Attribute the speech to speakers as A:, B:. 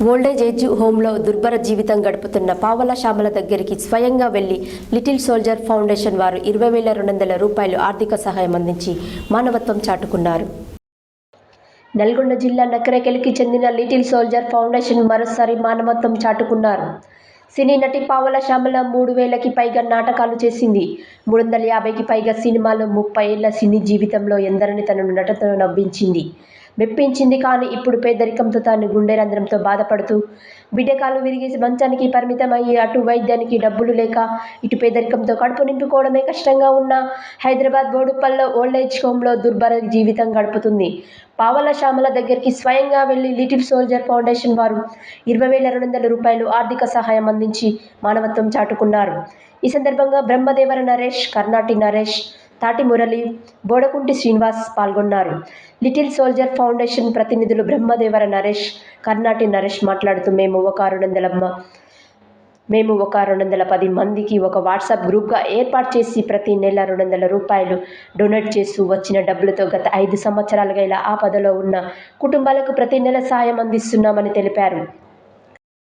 A: Old age age హోంలో దుర్భర జీవితం గడుపుతున్న పావల శ్యామల దగ్గరికి స్వయంగా వెళ్ళి లిటిల్ సోల్జర్ ఫౌండేషన్ వారు ఇరవై వేల రెండు వందల రూపాయలు ఆర్థిక సహాయం అందించి మానవత్వం చాటుకున్నారు. నల్గొండ జిల్లా నకరేకెలికి చెందిన లిటిల్ సోల్జర్ ఫౌండేషన్ మరోసారి మానవత్వం చాటుకున్నారు. సినీ నటి పావల శ్యామల మూడు వేలకి పైగా నాటకాలు చేసింది. మూడు వందల యాభైకి పైగా సినిమాలు ముప్పై ఏళ్ళ సినీ జీవితంలో ఎందరని తనను నటతను నవ్వించింది. మెప్పించింది కానీ ఇప్పుడు పేదరికంతో తాను గుండె రంధ్రంతో బాధపడుతూ బిడ్డకాలు విరిగేసి మంచానికి పరిమితమయ్యి అటు వైద్యానికి డబ్బులు లేక ఇటు పేదరికంతో కడుపు నింపుకోవడమే కష్టంగా ఉన్న హైదరాబాద్ బోడుపల్లో ఓల్డ్ ఏజ్ హోమ్లో దుర్భర జీవితం గడుపుతుంది. పావల శ్యామల దగ్గరికి స్వయంగా వెళ్ళి లిటిల్ సోల్జర్ ఫౌండేషన్ వారు ఇరవై వేల రెండు వందల రూపాయలు ఆర్థిక సహాయం అందించి మానవత్వం చాటుకున్నారు. ఈ సందర్భంగా బ్రహ్మదేవర నరేష్ కర్ణాటి నరేష్ తాటి మురళి బోడకుంటి శ్రీనివాస్ పాల్గొన్నారు. లిటిల్ సోల్జర్ ఫౌండేషన్ ప్రతినిధులు బ్రహ్మదేవర నరేష్ కర్ణాటి నరేష్ మాట్లాడుతూ మేము ఒక రెండు వందల మేము ఒక రెండు వందల పది మందికి ఒక వాట్సాప్ గ్రూప్గా ఏర్పాటు చేసి ప్రతి నెల రెండు వందల రూపాయలు డొనేట్ చేస్తూ వచ్చిన డబ్బులతో గత ఐదు సంవత్సరాలుగా ఇలా ఆపదలో ఉన్న కుటుంబాలకు ప్రతి నెల సాయం అందిస్తున్నామని తెలిపారు.